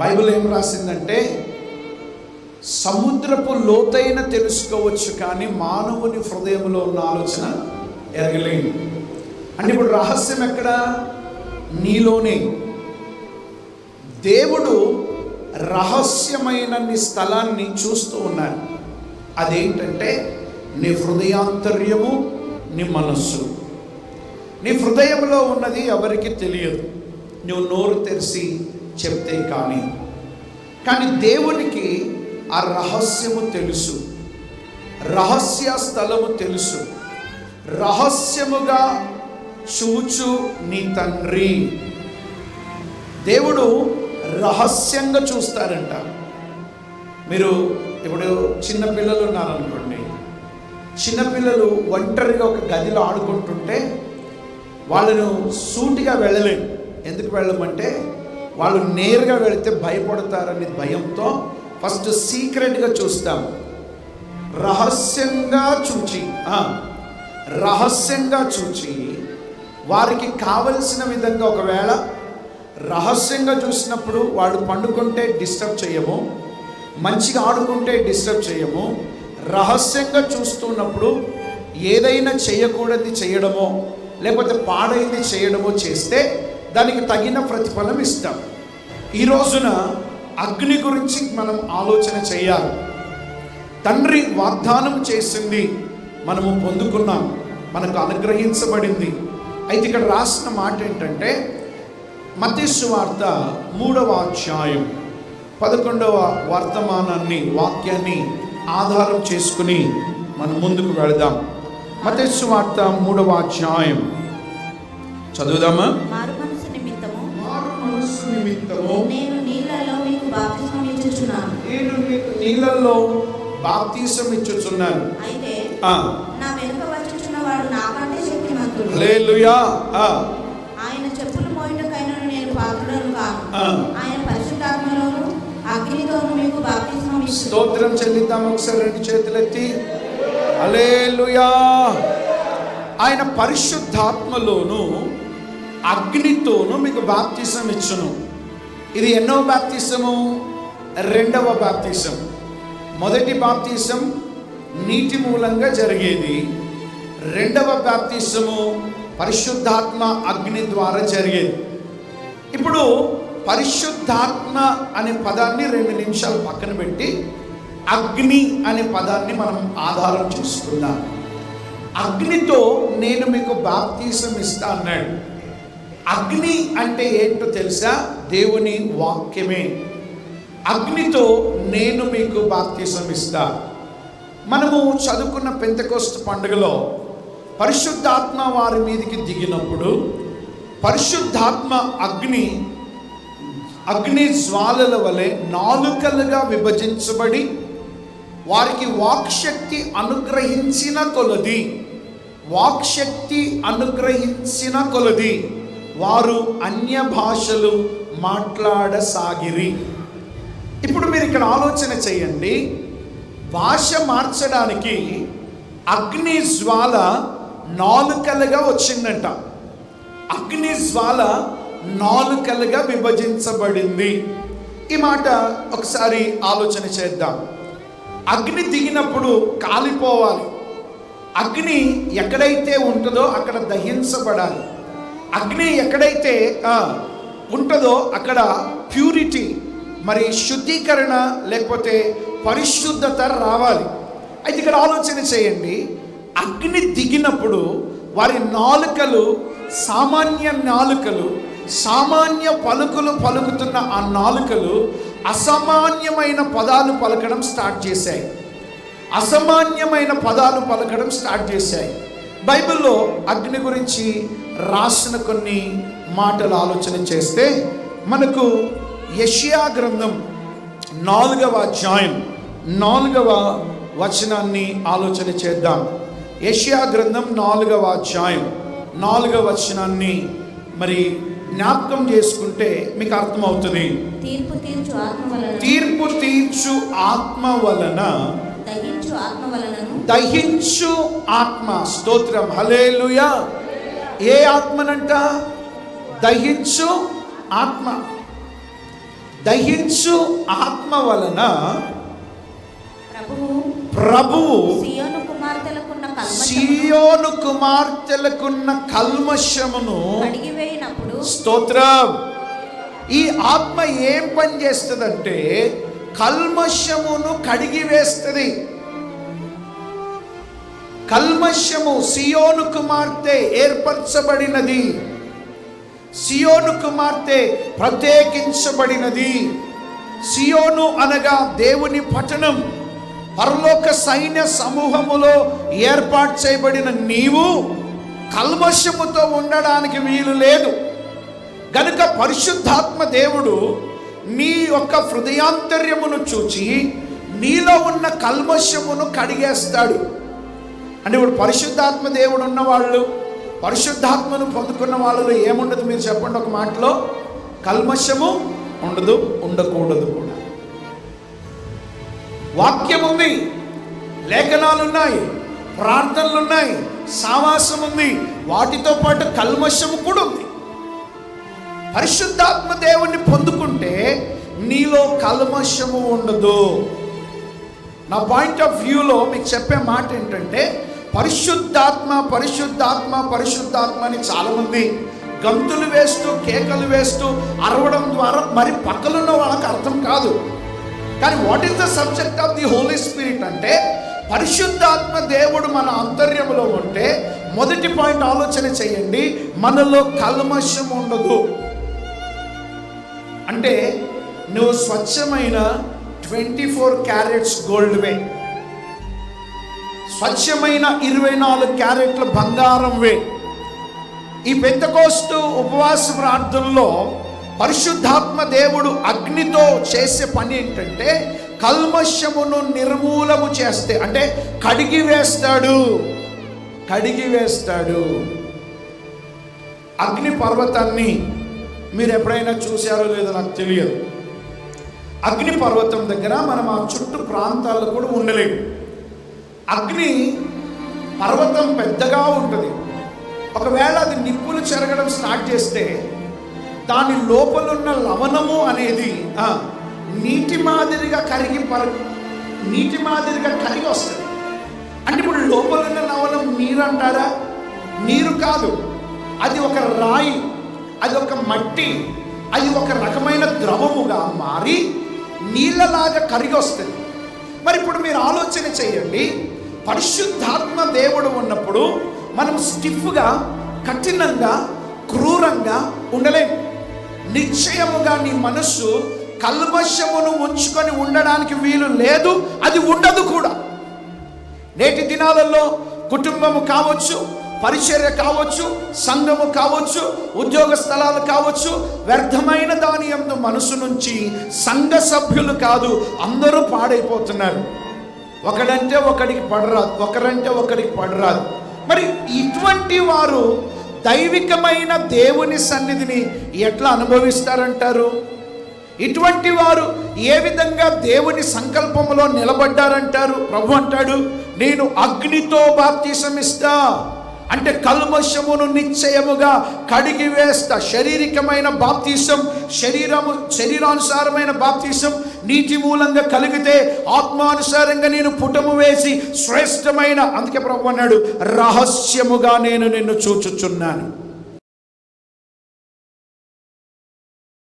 Bible ఏం రాసిందంటే సముద్రపు లోతైన తెలుసుకోవచ్చు కానీ మానవుని హృదయంలో ఉన్న ఆలోచన ఎరగలేము. అంటే ఇప్పుడు రహస్యం ఎక్కడ? నీలోనే. దేవుడు రహస్యమైన నీ స్థలాన్ని చూస్తూ ఉన్నాడు. అదేంటంటే నీ హృదయాంతర్యము నీ మనస్సు. నీ హృదయంలో ఉన్నది ఎవరికి తెలియదు. నువ్వు నోరు తెరిచి చెప్తే కానీ. కానీ దేవునికి ఆ రహస్యము తెలుసు. రహస్య స్థలము తెలుసు. రహస్యముగా చూచు నీ తండ్రి. దేవుడు రహస్యంగా చూస్తారంట మీరు ఇప్పుడు చిన్నపిల్లలు ఉన్నారనుకోండి. చిన్నపిల్లలు ఒంటరిగా ఒక గదిలో ఆడుకుంటుంటే వాళ్ళను సూటిగా వెళ్ళలేము ఎందుకు వెళ్ళమంటే వాళ్ళు నేరుగా వెళితే భయపడతారని భయంతో ఫస్ట్ సీక్రెట్గా చూస్తాం. రహస్యంగా చూచి రహస్యంగా చూచి వారికి కావలసిన విధంగా ఒకవేళ రహస్యంగా చూసినప్పుడు వాళ్ళు పండుకుంటే డిస్టర్బ్ చేయము మంచిగా ఆడుకుంటే డిస్టర్బ్ చేయము రహస్యంగా చూస్తున్నప్పుడు ఏదైనా చేయకూడదు చేయడమో లేకపోతే పాడైంది చేయడమో చేస్తే దానికి తగిన ప్రతిఫలం ఇస్తాం. ఈ రోజున అగ్ని గురించి మనం ఆలోచన చేయాలి. తండ్రి వాగ్దానం చేసింది మనము పొందుకున్నాం మనకు అనుగ్రహించబడింది. అయితే ఇక్కడ రాసిన మాట ఏంటంటే మతీసు వార్త మూడవ అధ్యాయం పదకొండవ వర్తమానాన్ని వాక్యాన్ని ఆధారం చేసుకుని మనం ముందుకు వెళదాం. మతేసు వార్త మూడవ అధ్యాయం. చదువుదామా? నిమిత్తము నేను నీళ్ళలో మీకు ఇచ్చుచున్నాను. నేను మీకు బాప్తీసం ఇచ్చుచున్నాను. అయితే నా వెనుక వచ్చుచున్న వాడు నాకంటే శక్తిమంతుడు. హల్లెలూయా. ఆ, ఆయన చెప్పులు మోయటకైనను నేను పాత్రుడను కాను. ఆయన పరిశుద్ధాత్మలోను అగ్నితోను మీకు బాప్తిస్మం ఇచ్చు స్తోత్రం చెల్లిద్దాం ఒకసారి రెండు చేతులెత్తి. హల్లెలూయా. ఆయన పరిశుద్ధాత్మలోను అగ్నితోను మీకు బాప్తిసం ఇచ్చును. ఇది ఎన్నో బాప్తిసము రెండవ బాప్తిసం మొదటి బాప్తిసం నీటి మూలంగా జరిగేది. రెండవ బాప్తిసము పరిశుద్ధాత్మ అగ్ని ద్వారా జరిగేది. ఇప్పుడు పరిశుద్ధాత్మ అనే పదాన్ని రెండు నిమిషాలు పక్కన పెట్టి అగ్ని అనే పదాన్ని మనం ఆధారం చేసుకుందాం. అగ్నితో నేను మీకు బాప్తీసం ఇస్తా అన్నాడు. అగ్ని అంటే ఏంటో తెలుసా? దేవుని వాక్యమే. అగ్నితో నేను మీకు బాప్తీసం ఇస్తా. మనము చదువుకున్న పెంతకోస్తు పండుగలో పరిశుద్ధాత్మ వారి మీదకి దిగినప్పుడు పరిశుద్ధాత్మ అగ్ని అగ్ని జ్వాలల వలె నాలుకలుగా విభజించబడి వారికి వాక్శక్తి అనుగ్రహించిన కొలది. వాక్శక్తి అనుగ్రహించిన కొలది. వారు అన్య భాషలు మాట్లాడసాగిరి. ఇప్పుడు మీరు ఇక్కడ ఆలోచన చేయండి. భాష మార్చడానికి అగ్ని జ్వాల నాలుకలుగా వచ్చిందంట. అగ్ని జ్వాల నాలుకలుగా విభజించబడింది. ఈ మాట ఒకసారి ఆలోచన చేద్దాం. అగ్ని దిగినప్పుడు కాలిపోవాలి. అగ్ని ఎక్కడైతే ఉంటుందో అక్కడ దహించబడాలి. అగ్ని ఎక్కడైతే ఉంటుందో అక్కడ ప్యూరిటీ మరి శుద్ధీకరణ లేకపోతే పరిశుద్ధత రావాలి. అయితే ఇక్కడ ఆలోచన చేయండి. అగ్ని దిగినప్పుడు వారి నాలుకలు సామాన్య నాలుకలు సామాన్య పలుకులు పలుకుతున్న ఆ నాలుకలు అసామాన్యమైన పదాలు పలకడం స్టార్ట్ చేశాయి. అసామాన్యమైన పదాలు పలకడం స్టార్ట్ చేశాయి. బైబిల్లో అగ్ని గురించి రాసిన కొన్ని మాటలు ఆలోచన చేస్తే మనకు యషియా గ్రంథం నాలుగవ అధ్యాయం నాలుగవ వచనాన్ని ఆలోచన చేద్దాం. యషియా గ్రంథం నాలుగవ అధ్యాయం నాలుగవ వచనాన్ని మరి జ్ఞాపకం చేసుకుంటే మీకు అర్థమవుతుంది. తీర్పు తీర్చు ఆత్మ వలన. తీర్పు తీర్చు ఆత్మ వలన. దహించు ఆత్మ వలనను. దహించు ఆత్మ. స్తోత్రం. హలేలుయా ఏ ఆత్మనంట? దహించు ఆత్మ. దహించు ఆత్మ వలన ప్రభువు సియోను కుమార్తెలకున్న కల్మషమును కడిగివేయినప్పుడు స్తోత్రం. ఈ ఆత్మ ఏం పని చేస్తుందంటే కల్మషమును కడిగి వేస్తుంది కల్మషము సియోను కుమార్తె ఏర్పరచబడినది. సియోను కుమార్తె ప్రత్యేకించబడినది. సియోను అనగా దేవుని పట్టణం. పరలోక సైన్య సమూహములో ఏర్పాటు చేయబడిన నీవు కల్మషముతో ఉండడానికి వీలు లేదు. గనుక పరిశుద్ధాత్మ దేవుడు నీ యొక్క హృదయాంతర్యమును చూచి నీలో ఉన్న కల్మషమును కడిగేస్తాడు. అంటే ఇప్పుడు పరిశుద్ధాత్మ దేవుడు ఉన్న వాళ్ళు పరిశుద్ధాత్మను పొందుకున్న వాళ్ళలో ఏముండదు మీరు చెప్పండి ఒక మాటలో? కల్మషము ఉండదు ఉండకూడదు కూడా. వాక్యం ఉంది లేఖనాలు ఉన్నాయి ప్రార్థనలు ఉన్నాయి సావాసం ఉంది వాటితో పాటు కల్మషము కూడా ఉంది. పరిశుద్ధాత్మ దేవుణ్ణి పొందుకుంటే నీలో కల్మషము ఉండదు. నా పాయింట్ ఆఫ్ వ్యూలో మీకు చెప్పే మాట ఏంటంటే పరిశుద్ధాత్మ పరిశుద్ధాత్మ పరిశుద్ధాత్మ అని చాలామంది గంతులు వేస్తూ కేకలు వేస్తూ అరవడం ద్వారా మరి పక్కలున్న వాళ్ళకి అర్థం కాదు. కానీ what is the subject of the holy spirit అంటే పరిశుద్ధాత్మ దేవుడు మన అంతర్యంలో ఉంటే మొదటి పాయింట్ ఆలోచన చేయండి మనలో కల్మషం ఉండదు. అంటే నువ్వు స్వచ్ఛమైన ట్వంటీ ఫోర్ క్యారెట్స్ గోల్డ్ వే. స్వచ్ఛమైన ఇరవై నాలుగు క్యారెట్ల బంగారం వే. ఈ పెద్దకోస్తు ఉపవాస ప్రార్థనలో పరిశుద్ధాత్మ దేవుడు అగ్నితో చేసే పని ఏంటంటే కల్మషమును నిర్మూలము చేస్తే అంటే కడిగి వేస్తాడు. కడిగి వేస్తాడు. అగ్ని పర్వతాన్ని మీరు ఎప్పుడైనా చూశారో లేదో నాకు తెలియదు. అగ్ని పర్వతం దగ్గర మనం ఆ చుట్టూ ప్రాంతాల్లో కూడా ఉండలేము అగ్ని పర్వతం పెద్దగా ఉంటుంది. ఒకవేళ అది నిప్పులు చెరగడం స్టార్ట్ చేస్తే దాని లోపలున్న లవణము అనేది నీటి మాదిరిగా కరిగి పర నీటి మాదిరిగా కరిగి వస్తుంది. అంటే ఇప్పుడు లోపలున్న లవణం నీరు అంటారా? నీరు కాదు. అది ఒక రాయి అది ఒక మట్టి అది ఒక రకమైన ద్రవముగా మారి నీళ్ళలాగా కరిగి వస్తుంది. మరి ఇప్పుడు మీరు ఆలోచన చేయండి. పరిశుద్ధాత్మ దేవుడు ఉన్నప్పుడు మనం స్టిఫ్గా కఠినంగా క్రూరంగా ఉండలేము. నిశ్చయముగా నీ మనస్సు కల్మషమును ఉంచుకొని ఉండడానికి వీలు లేదు అది ఉండదు కూడా. నేటి దినాలలో కుటుంబము కావచ్చు పరిచర్య కావచ్చు సంఘము కావచ్చు ఉద్యోగ స్థలాలు కావచ్చు వ్యర్థమైన దాని ఎందు మనసు నుంచి సంఘ సభ్యులు కాదు అందరూ పాడైపోతున్నారు. ఒకడంటే ఒకడికి పడరాదు ఒకరంటే ఒకరికి పడరాదు. మరి ఇటువంటి వారు దైవికమైన దేవుని సన్నిధిని ఎట్లా అనుభవిస్తారంటారు? ఇటువంటి వారు ఏ విధంగా దేవుని సంకల్పంలో నిలబడ్డారంటారు? ప్రభు అంటాడు నేను అగ్నితో బాప్తీసమిస్తా. ఇస్తా అంటే కల్మషమును నిశ్చయముగా కడిగి వేస్తా శారీరకమైన బాప్తీసం శరీరము శరీరానుసారమైన బాప్తీసం నీటి మూలంగా కలిగితే ఆత్మానుసారంగా నేను పుటము వేసి శ్రేష్టమైన అందుకే ప్రభు అన్నాడు రహస్యముగా నేను నిన్ను చూచుచున్నాను.